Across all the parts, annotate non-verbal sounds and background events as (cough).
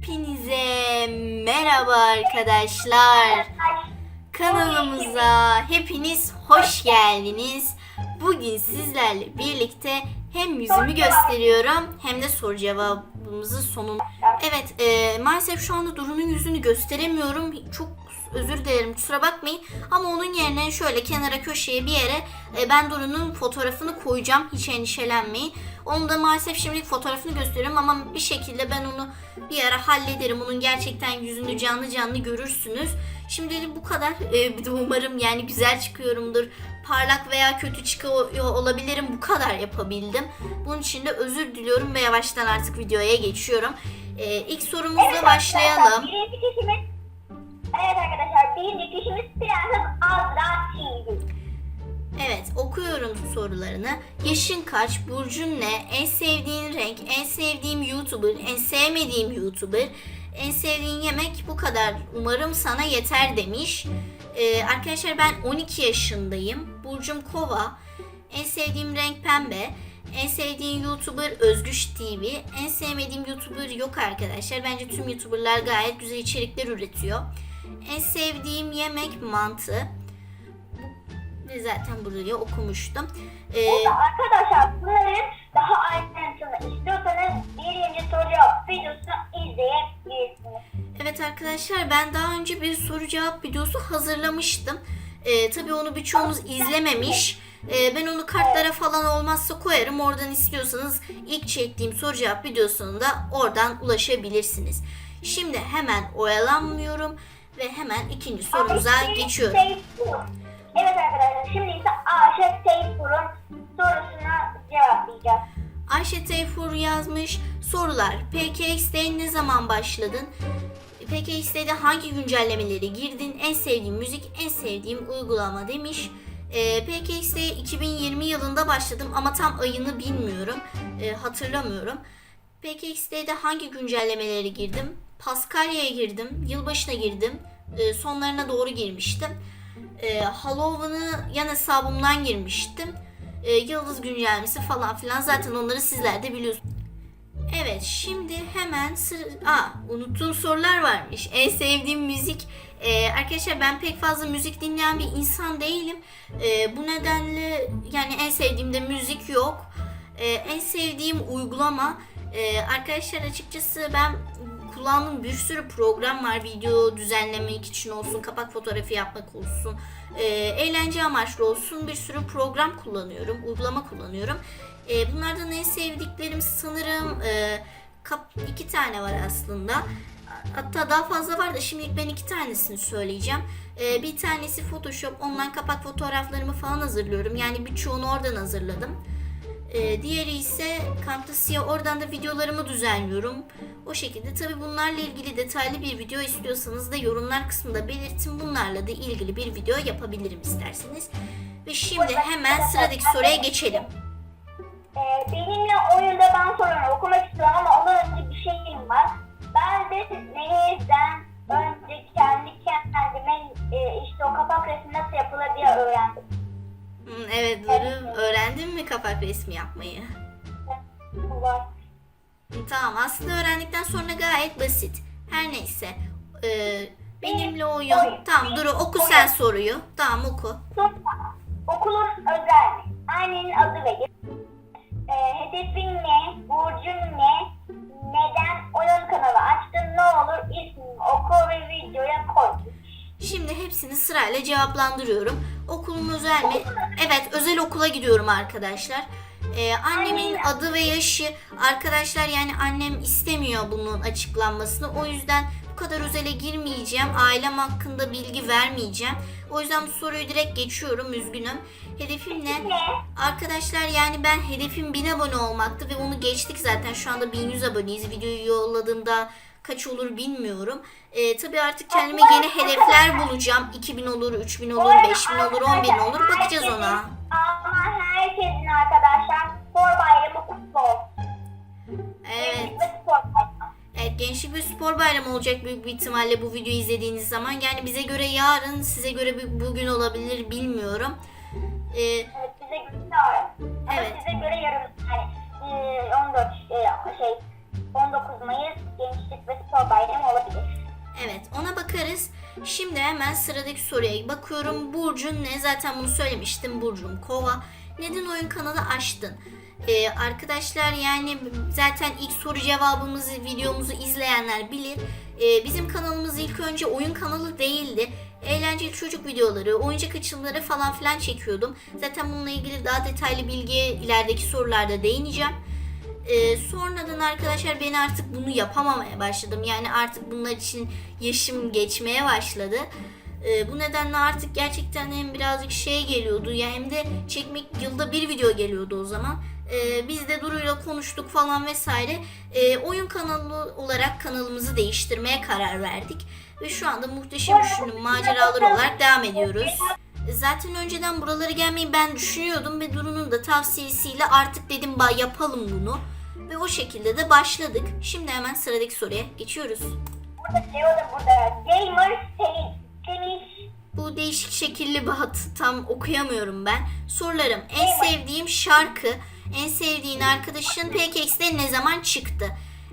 Hepinize merhaba arkadaşlar. Kanalımıza hepiniz hoş geldiniz. Bugün sizlerle birlikte hem yüzümü gösteriyorum hem de soru cevabımızı sonun. Evet e, maalesef şu anda Duru'nun yüzünü gösteremiyorum. Çok özür dilerim kusura bakmayın. Ama onun yerine şöyle kenara köşeye bir yere e, ben Duru'nun fotoğrafını koyacağım. Hiç endişelenmeyin. Onu da maalesef şimdilik fotoğrafını gösteriyorum ama bir şekilde ben onu bir ara hallederim. Onun gerçekten yüzünü canlı canlı görürsünüz. Şimdilik bu kadar. (laughs) E, de umarım yani güzel çıkıyorumdur. Parlak veya kötü çıkıyor olabilirim. Bu kadar yapabildim. Bunun için de özür diliyorum ve yavaştan artık videoya geçiyorum. E, ilk sorumuzla başlayalım. Birinci kişimiz Evet arkadaşlar birinci kişimiz Prenses Azra TV. Evet okuyorum sorularını. Yaşın kaç? Burcun ne? En sevdiğin renk? En sevdiğim YouTuber? En sevmediğim YouTuber? En sevdiğin yemek bu kadar. Umarım sana yeter demiş. Ee, arkadaşlar ben 12 yaşındayım. Burcum kova. En sevdiğim renk pembe. En sevdiğim YouTuber Özgüç TV. En sevmediğim YouTuber yok arkadaşlar. Bence tüm YouTuberlar gayet güzel içerikler üretiyor. En sevdiğim yemek mantı. Zaten burayı okumuştum. Ee, Burada arkadaşlar bunların daha ayrıntısını istiyorsanız birinci soru cevap videosunu izleyebilirsiniz. evet arkadaşlar ben daha önce bir soru cevap videosu hazırlamıştım. Ee, tabii onu birçoğunuz izlememiş. Ee, ben onu kartlara falan olmazsa koyarım. Oradan istiyorsanız ilk çektiğim soru cevap videosunu da oradan ulaşabilirsiniz. Şimdi hemen oyalanmıyorum ve hemen ikinci sorumuza geçiyorum. Evet arkadaşlar şimdi ise Ayşe Seyfur'un sorusunu cevaplayacağız. Ayşe Teyfur yazmış. Sorular. PKX'de ne zaman başladın? PKX'de hangi güncellemeleri girdin? En sevdiğim müzik, en sevdiğim uygulama demiş. E, PKX'de 2020 yılında başladım ama tam ayını bilmiyorum. E, hatırlamıyorum. PKX'de hangi güncellemeleri girdim? Paskalya'ya girdim. Yılbaşına girdim. E, sonlarına doğru girmiştim. E, Halloween'ı yan hesabımdan girmiştim. E, yıldız güncellemesi falan filan zaten onları sizler de biliyorsunuz. Evet şimdi hemen sır... Aa unuttuğum sorular varmış. En sevdiğim müzik. Ee, arkadaşlar ben pek fazla müzik dinleyen bir insan değilim. Ee, bu nedenle yani en sevdiğim de müzik yok. Ee, en sevdiğim uygulama. Ee, arkadaşlar açıkçası ben kullandığım bir sürü program var. Video düzenlemek için olsun, kapak fotoğrafı yapmak olsun, e, eğlence amaçlı olsun bir sürü program kullanıyorum, uygulama kullanıyorum. E, bunlardan en sevdiklerim sanırım e, kap, iki tane var aslında. Hatta daha fazla var da şimdilik ben iki tanesini söyleyeceğim. E, bir tanesi Photoshop, online kapak fotoğraflarımı falan hazırlıyorum. Yani birçoğunu oradan hazırladım. E, diğeri ise Camtasia. Oradan da videolarımı düzenliyorum. O şekilde tabi bunlarla ilgili detaylı bir video istiyorsanız da yorumlar kısmında belirtin. Bunlarla da ilgili bir video yapabilirim isterseniz. Ve şimdi hemen sıradaki soruya geçelim. Ee, benimle oyunda ben sorunu okumak istiyorum ama ondan önce bir şeyim var. Ben de Nehir'den önce kendi kendime e, işte o kapak resmi nasıl yapılır diye öğrendim. Evet Duru öğrendin mi kapak resmi yapmayı? Var. Tamam aslında öğrendikten sonra gayet basit. Her neyse. Ee, benimle oyun. Tamam Duru oku sen soruyu. Tamam oku. Sonra okulun özel? Annenin adı ve e, hedefin ne? Burcun ne? Neden oyun kanalı açtın? Ne olur ismini oku ve videoya koy. Şimdi hepsini sırayla cevaplandırıyorum. Okulum özel mi? Evet özel okula gidiyorum arkadaşlar. Ee, annemin adı ve yaşı arkadaşlar yani annem istemiyor bunun açıklanmasını. O yüzden bu kadar özele girmeyeceğim. Ailem hakkında bilgi vermeyeceğim. O yüzden bu soruyu direkt geçiyorum üzgünüm. Hedefim ne? Arkadaşlar yani ben hedefim 1000 abone olmaktı ve onu geçtik zaten. Şu anda 1100 aboneyiz. Videoyu yolladığımda kaç olur bilmiyorum. Ee, tabii artık kendime yeni hedefler bulacağım. 2000 olur, 3000 olur, 5000 olur, 10000 olur. Bakacağız ona. Ama herkesin arkadaşlar spor bayramı kutlu olsun. Evet. Evet gençlik ve spor bayramı olacak büyük bir ihtimalle bu videoyu izlediğiniz zaman. Yani bize göre yarın, size göre bir- bugün olabilir bilmiyorum. Ee, Evet bize göre yarın. Ama Evet. size göre yarın. Yani e, 14 e, şey 19 Mayıs Kutlama bayramı olabilir. Evet ona bakarız. Şimdi hemen sıradaki soruya bakıyorum. Burcun ne? Zaten bunu söylemiştim. Burcum kova. Neden oyun kanalı açtın? Ee, arkadaşlar yani zaten ilk soru cevabımızı videomuzu izleyenler bilir. Ee, bizim kanalımız ilk önce oyun kanalı değildi. Eğlenceli çocuk videoları, oyuncak açılımları falan filan çekiyordum. Zaten bununla ilgili daha detaylı bilgiye ilerideki sorularda değineceğim. Ee, sonradan arkadaşlar ben artık bunu yapamamaya başladım. Yani artık bunlar için yaşım geçmeye başladı. Ee, bu nedenle artık gerçekten hem birazcık şey geliyordu ya hem de çekmek yılda bir video geliyordu o zaman. Ee, biz de Duru'yla konuştuk falan vesaire. Ee, oyun kanalı olarak kanalımızı değiştirmeye karar verdik. Ve şu anda Muhteşem Üçlü'nün maceraları olarak devam ediyoruz. Zaten önceden buralara gelmeyi ben düşünüyordum ve Duru'nun da tavsiyesiyle artık dedim ba yapalım bunu. Ve o şekilde de başladık. Şimdi hemen sıradaki soruya geçiyoruz. Burada diyor da burada gamer demiş. Bu değişik şekilli bir hat tam okuyamıyorum ben. Sorularım en sevdiğim şarkı, en sevdiğin arkadaşın PKX'de ne zaman çıktı?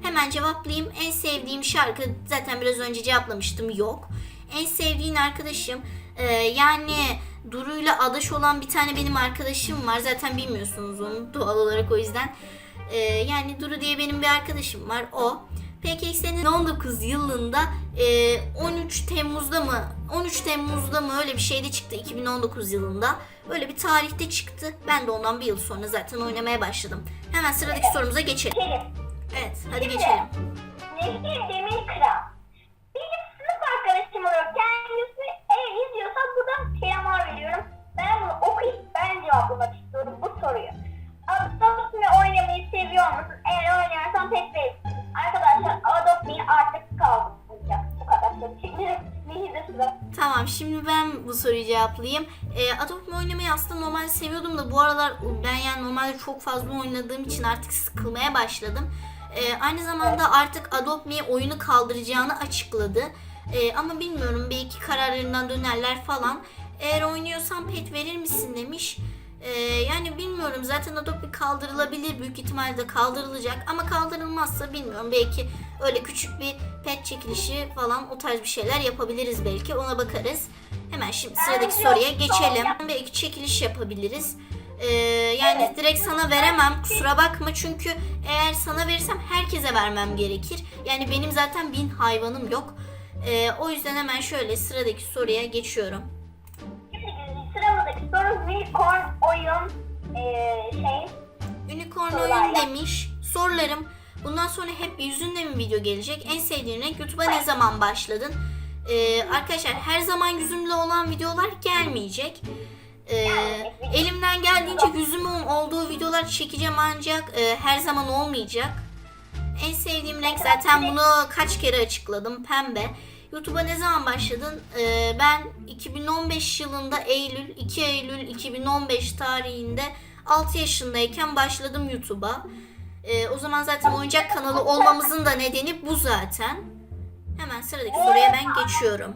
Hemen cevaplayayım. En sevdiğim şarkı zaten biraz önce cevaplamıştım yok. En sevdiğin arkadaşım e, yani Duru'yla adaş olan bir tane benim arkadaşım var. Zaten bilmiyorsunuz onu doğal olarak o yüzden. E, yani Duru diye benim bir arkadaşım var o. PKX'nin 19 yılında e, 13 Temmuz'da mı 13 Temmuz'da mı öyle bir şeyde çıktı 2019 yılında. Öyle bir tarihte çıktı. Ben de ondan bir yıl sonra zaten oynamaya başladım. Hemen sıradaki sorumuza geçelim. Evet hadi geçelim. Nehir Demir Kıran. Benim sınıf arkadaşım olarak kendisi eğer izliyorsan buradan selamlar veriyorum. Ben bunu okuyup ben cevaplamak istiyorum bu soruyu. Tamam şimdi ben bu soruyu cevaplayayım. E, Adopt Me oynamayı aslında normalde seviyordum da bu aralar ben yani normalde çok fazla oynadığım için artık sıkılmaya başladım. E, aynı zamanda artık Adopt Me oyunu kaldıracağını açıkladı. E, ama bilmiyorum belki kararlarından dönerler falan. Eğer oynuyorsan pet verir misin demiş. E, yani bilmiyorum zaten Adopt Me kaldırılabilir büyük ihtimalle kaldırılacak ama kaldırılmazsa bilmiyorum belki öyle küçük bir pet çekilişi falan o tarz bir şeyler yapabiliriz belki ona bakarız. Hemen şimdi sıradaki soruya geçelim. Belki çekiliş yapabiliriz. Ee, yani direkt sana veremem kusura bakma çünkü eğer sana verirsem herkese vermem gerekir. Yani benim zaten bin hayvanım yok. Ee, o yüzden hemen şöyle sıradaki soruya geçiyorum. Unicorn oyun eee şey Unicorn Sorular oyun demiş. Sorularım. Bundan sonra hep yüzünde mi video gelecek? En sevdiğin renk YouTube'a ne zaman başladın? Ee, arkadaşlar her zaman yüzümle olan videolar gelmeyecek. Ee, elimden geldiğince yüzümün olduğu videolar çekeceğim ancak e, her zaman olmayacak. En sevdiğim renk zaten bunu kaç kere açıkladım pembe. YouTube'a ne zaman başladın? Ee, ben 2015 yılında Eylül 2 Eylül 2015 tarihinde 6 yaşındayken başladım YouTube'a. Ee, o zaman zaten oyuncak kanalı olmamızın da nedeni bu zaten. Hemen sıradaki soruya ben geçiyorum.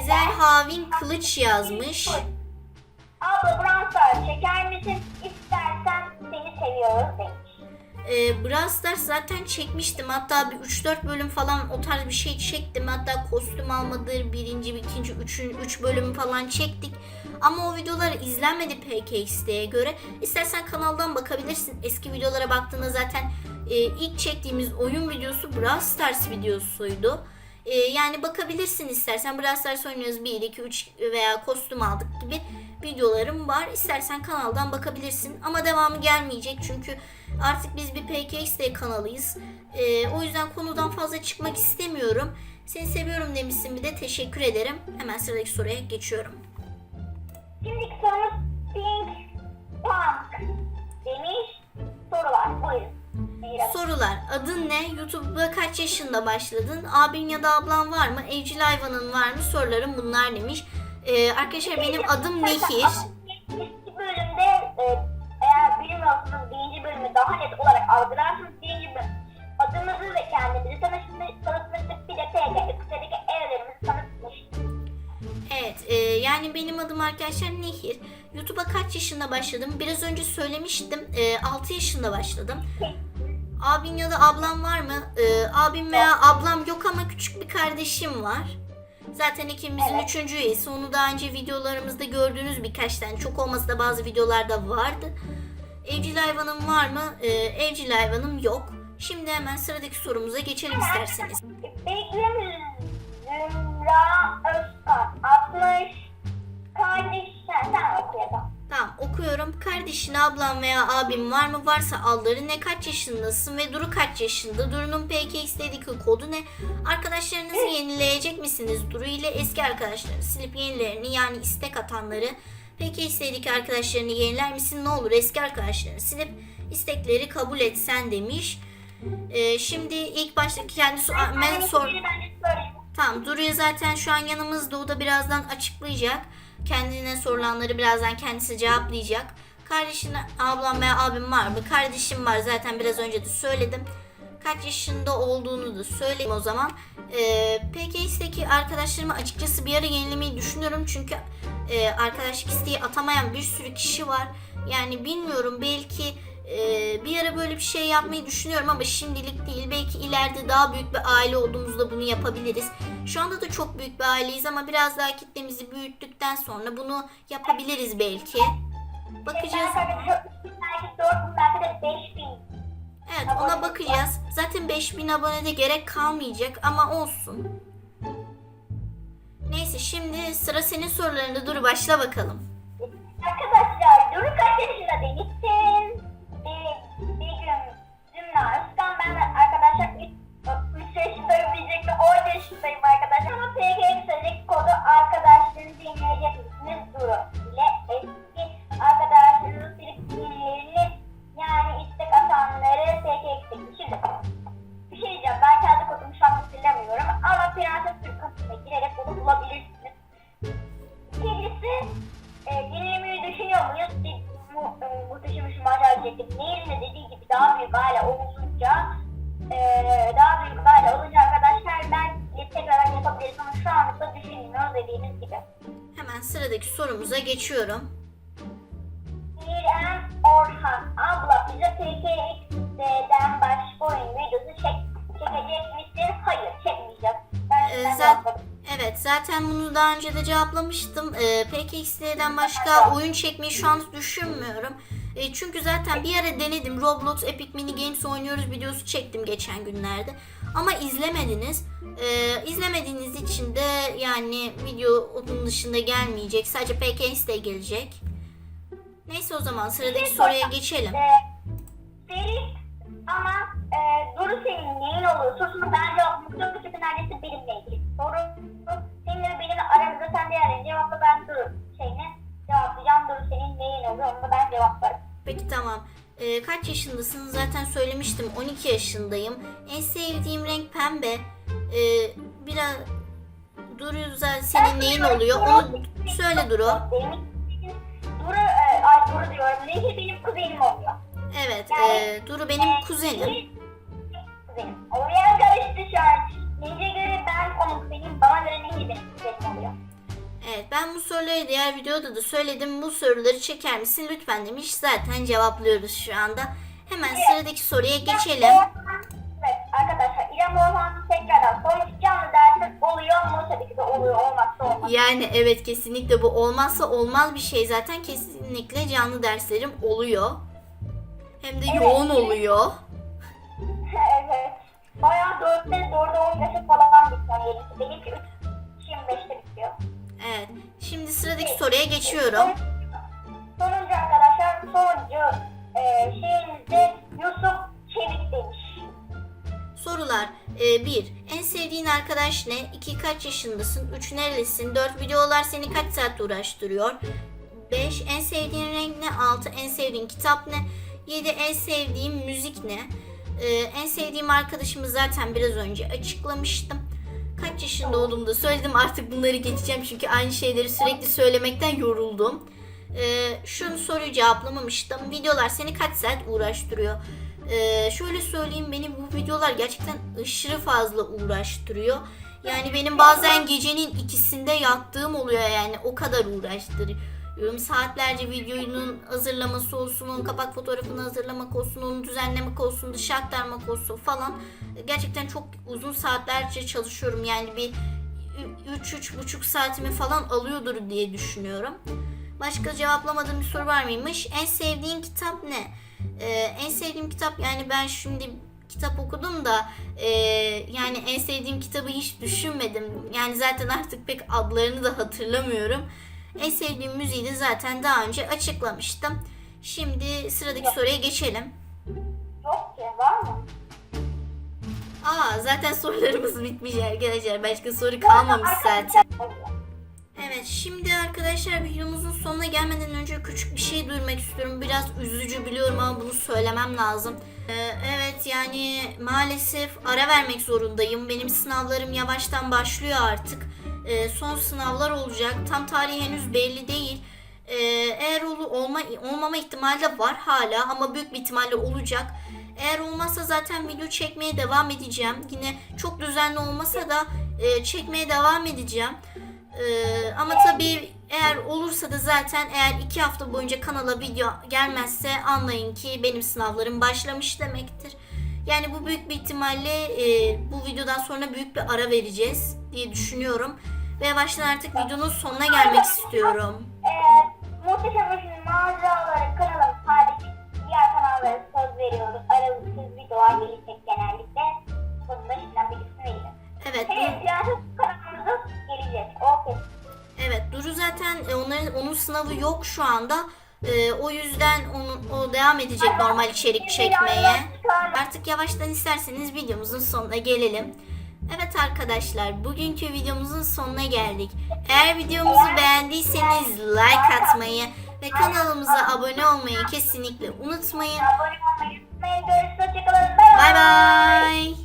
Ezel Havin Kılıç yazmış. Abla Branstar çeker misin? İstersen seni seviyoruz demiş. Ee, Brawl Stars zaten çekmiştim. Hatta bir 3-4 bölüm falan o tarz bir şey çektim. Hatta kostüm almadır, birinci, ikinci, üçün, üç bölüm falan çektik. Ama o videolar izlenmedi PKXD'ye göre. İstersen kanaldan bakabilirsin. Eski videolara baktığında zaten e, ilk çektiğimiz oyun videosu Brawl Stars videosuydu. E, yani bakabilirsin istersen. Brawl Stars oynuyoruz 1, 2, 3 veya kostüm aldık gibi videolarım var. İstersen kanaldan bakabilirsin. Ama devamı gelmeyecek çünkü artık biz bir PKXD kanalıyız. E, o yüzden konudan fazla çıkmak istemiyorum. Seni seviyorum demişsin bir de teşekkür ederim. Hemen sıradaki soruya geçiyorum. Şimdiki sorumuz Pink Punk demiş. Soru var. Buyurun. Sorular. Adın ne? YouTube'a kaç yaşında başladın? Abin ya da ablan var mı? Evcil hayvanın var mı? Sorularım bunlar demiş. Ee, arkadaşlar benim adım Nehir. Daha net olarak algılarsınız. Birinci bölüm adımızı ve kendimizi tanıtmıştık. Bir de PK, kısadaki evlerimizi tanıtmıştık. Evet, e, yani benim adım arkadaşlar Nehir. YouTube'a kaç yaşında başladım? Biraz önce söylemiştim. E, 6 yaşında başladım. Abin ya da ablan var mı? E, abim veya ablam yok ama küçük bir kardeşim var. Zaten ikimizin üçüncü üyesi. Onu daha önce videolarımızda gördüğünüz birkaç tane. Çok olmasa da bazı videolarda vardı. Evcil hayvanım var mı? Ee, evcil hayvanım yok. Şimdi hemen sıradaki sorumuza geçelim isterseniz. Begüm Zümra Özkan 60 kardeş sen, okuyalım. Tamam okuyorum. Kardeşin, ablam veya abim var mı? Varsa alları ne? Kaç yaşındasın? Ve Duru kaç yaşında? Duru'nun PKX'deki kodu ne? Arkadaşlarınızı yenileyecek misiniz? Duru ile eski arkadaşları silip yenilerini yani istek atanları PKX'deki arkadaşlarını yeniler misin? Ne olur eski arkadaşlarını silip istekleri kabul etsen demiş. Ee, şimdi ilk başta kendi so- ben sor... Tamam Duru'ya zaten şu an yanımızda o da birazdan açıklayacak. Kendine sorulanları birazdan kendisi cevaplayacak. Kardeşin, ablam veya abim var mı? Kardeşim var zaten biraz önce de söyledim. Kaç yaşında olduğunu da söyleyeyim o zaman. Ee, PKX'deki arkadaşlarımı açıkçası bir ara yenilemeyi düşünüyorum. Çünkü e, arkadaşlık isteği atamayan bir sürü kişi var. Yani bilmiyorum belki e, bir ara böyle bir şey yapmayı düşünüyorum ama şimdilik değil. Belki ileride daha büyük bir aile olduğumuzda bunu yapabiliriz. Şu anda da çok büyük bir aileyiz ama biraz daha kitlemizi büyüttükten sonra bunu yapabiliriz belki. Bakacağız. Belki 4 belki de 5 bin. Evet ona bakacağız. Zaten 5000 abonede gerek kalmayacak ama olsun. Neyse şimdi sıra senin sorularında dur başla bakalım. Arkadaşlar Duru kaç yaşında demişsin? Dediğimiz gibi. Hemen sıradaki sorumuza geçiyorum. İrem Orhan abla bize PKX'den başka oyun videosu çek, çekecek misin? Hayır çekmeyeceğiz. Ben, Ee, ben. Evet zaten bunu daha önce de cevaplamıştım. Ee, PKXD'den başka oyun çekmeyi şu an düşünmüyorum. Ee, çünkü zaten bir ara denedim. Roblox Epic Mini Games oynuyoruz videosu çektim geçen günlerde. Ama izlemediniz. Ee, izlemediğiniz için de yani video onun dışında gelmeyecek. Sadece PKXD gelecek. Neyse o zaman sıradaki soruya geçelim. Ee, Ferit ama e, Duru senin neyin oluyor? Sorusunu ben cevaplamak çünkü neredeyse benimle ilgili. Soru seninle benim aramızda sen diğerlerini cevapla ben Duru şeyini cevaplayacağım. Duru senin neyin oluyor onu da ben cevaplarım. Peki tamam. Ee, kaç yaşındasın? Zaten söylemiştim. 12 yaşındayım. En sevdiğim renk pembe. Ee, biraz Duru zaten senin neyin oluyor? Onu söyle Duru. Benim Duru, e, ay Duru diyorum. Nehir benim kuzenim oluyor. Evet, e, Duru benim kuzenim. Kuzenim. Oraya karıştı şu an. Nehir'e göre ben onun kuzeniyim. Bana göre Nehir benim kuzenim oluyor. Evet, ben bu soruları diğer videoda da söyledim. Bu soruları çeker misin lütfen demiş. Zaten cevaplıyoruz şu anda. Hemen sıradaki soruya geçelim. Evet arkadaşlar İrem Orhan'ı tekrardan sormuş canlı dersin oluyor mu? Tabii ki de oluyor olmazsa olmaz. Yani evet kesinlikle bu olmazsa olmaz bir şey zaten. Kesinlikle canlı derslerim oluyor. Hem de yoğun oluyor. (laughs) evet. Bayağı 4'te 4'e 15'e falan bitiyor. Yenisi benimki 3 25'te bitiyor. Evet. Şimdi sıradaki soruya geçiyorum. Sonuncu arkadaşlar sonuncu e, şeyimizde Yusuf Çevik demiş. Sorular 1. en sevdiğin arkadaş ne? 2. Kaç yaşındasın? 3. Nerelisin? 4. Videolar seni kaç saat uğraştırıyor? 5. En sevdiğin renk ne? 6. En sevdiğin kitap ne? 7. En sevdiğin müzik ne? Ee, en sevdiğim arkadaşımı zaten biraz önce açıklamıştım. Kaç yaşında olduğumu da söyledim. Artık bunları geçeceğim çünkü aynı şeyleri sürekli söylemekten yoruldum. Ee, şunu soruyu cevaplamamıştım. Videolar seni kaç saat uğraştırıyor? Ee, şöyle söyleyeyim beni bu videolar gerçekten aşırı fazla uğraştırıyor. Yani benim bazen gecenin ikisinde yattığım oluyor yani o kadar uğraştırıyor. Saatlerce videonun hazırlaması olsun, onun kapak fotoğrafını hazırlamak olsun, onu düzenlemek olsun, dışa aktarmak olsun falan. Gerçekten çok uzun saatlerce çalışıyorum. Yani bir 3-3,5 saatimi falan alıyordur diye düşünüyorum. Başka cevaplamadığım bir soru var mıymış? En sevdiğin kitap ne? Ee, en sevdiğim kitap yani ben şimdi kitap okudum da e, yani en sevdiğim kitabı hiç düşünmedim. Yani zaten artık pek adlarını da hatırlamıyorum. En sevdiğim müziği de zaten daha önce açıklamıştım. Şimdi sıradaki soruya geçelim. Yok ki var mı? Aa zaten sorularımız bitmiş arkadaşlar. Başka soru kalmamış zaten. Evet şimdi arkadaşlar videomuzun sonuna gelmeden önce küçük bir şey duyurmak istiyorum. Biraz üzücü biliyorum ama bunu söylemem lazım. Ee, evet yani maalesef ara vermek zorundayım. Benim sınavlarım yavaştan başlıyor artık. Ee, son sınavlar olacak. Tam tarihi henüz belli değil. Ee, eğer olu, olma, olmama ihtimali de var hala ama büyük bir ihtimalle olacak. Eğer olmazsa zaten video çekmeye devam edeceğim. Yine çok düzenli olmasa da e, çekmeye devam edeceğim. Ee, ama tabii eğer olursa da zaten eğer iki hafta boyunca kanala video gelmezse anlayın ki benim sınavlarım başlamış demektir. Yani bu büyük bir ihtimalle e, bu videodan sonra büyük bir ara vereceğiz diye düşünüyorum. Ve yavaştan artık videonun sonuna gelmek istiyorum. Ee, Muhteşem Ürün'ün maceraları kanalım hariç diğer kanallara söz veriyoruz. Aralıksız videolar gelecek genellikle. Bunu da şimdiden bilgisini verelim. Evet, Evet, bu- yani kanalımıza gelecek. Okey. evet Duru zaten e, onların onun sınavı yok şu anda. E, o yüzden onun o devam edecek normal içerik çekmeye. Artık yavaştan isterseniz videomuzun sonuna gelelim. Evet arkadaşlar bugünkü videomuzun sonuna geldik. Eğer videomuzu beğendiyseniz like atmayı ve kanalımıza abone olmayı kesinlikle unutmayın. Abone olmayı unutmayın. Görüşürüz. Hoşçakalın. Bay bay.